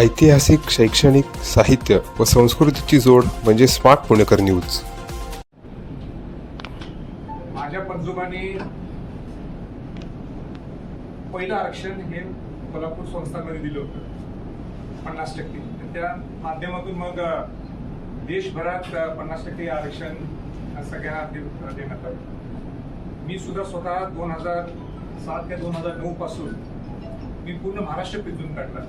ऐतिहासिक शैक्षणिक साहित्य व संस्कृतीची जोड म्हणजे स्मार्ट पुणेकर न्यूज. माझ्या पंजोबांनी पहिलं आरक्षण हे कोल्हापूर संस्थांमध्ये दिलं होतं. पन्नास टक्के. तर त्या माध्यमातून मग देशभरात पन्नास टक्के आरक्षण अ, सगळ्यांना देण्यात आलं. मी सुद्धा स्वतः दोन हजार सात ते दोन हजार नऊ पासून मी पूर्ण महाराष्ट्र पिंजून काढला.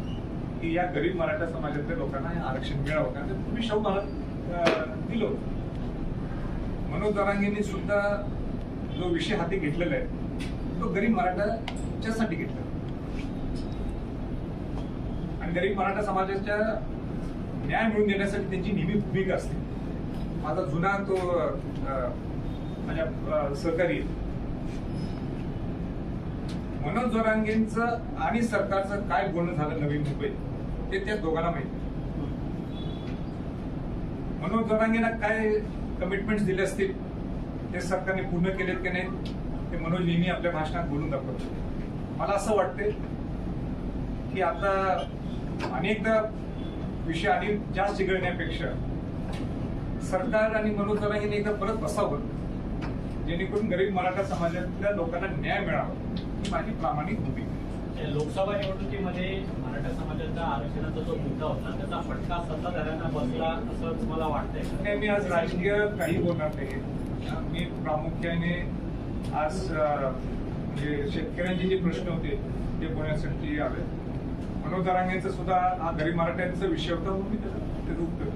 की या गरीब मराठा समाजातल्या लोकांना हे आरक्षण मिळावं. कारण तुम्ही पूर्वी शाहू महाराज दिलो मनोज दरांगेंनी सुद्धा जो विषय हाती घेतलेला आहे तो गरीब मराठाच्यासाठी घेतला आणि गरीब मराठा समाजाच्या न्याय मिळवून देण्यासाठी त्यांची नेहमी भूमिका असते. माझा जुना तो अं, माझ्या सहकारी मनोज जोरांगेंचं आणि सरकारचं काय बोलणं झालं नवी मुंबईत ते त्या दोघांना माहिती मनोज जोरांगेना काय कमिटमेंट दिले असतील ते सरकारने पूर्ण केलेत की नाही ते मनोज नेहमी आपल्या भाषणात बोलून दाखवत मला असं वाटते की आता अनेकदा विषय आणि जास्त चिघळण्यापेक्षा सरकार आणि मनोज जोरांगेने एकदा परत बसावं. जेणेकरून गरीब मराठा समाजातल्या लोकांना न्याय मिळावा ही माझी प्रामाणिक भूमिका आहे. लोकसभा निवडणुकीमध्ये मराठा समाजाचा आरक्षणाचा जो मुद्दा होता त्याचा फटका सत्ताधाऱ्यांना बसला असं मला वाटतंय नाही मी आज राजकीय काही बोलणार नाही मी प्रामुख्याने आज म्हणजे शेतकऱ्यांचे जे प्रश्न होते ते बोलण्यासाठी आले मनोज दरांगेंचा सुद्धा हा गरीब मराठ्यांचा विषय होता म्हणून मी त्याचं उत्तर.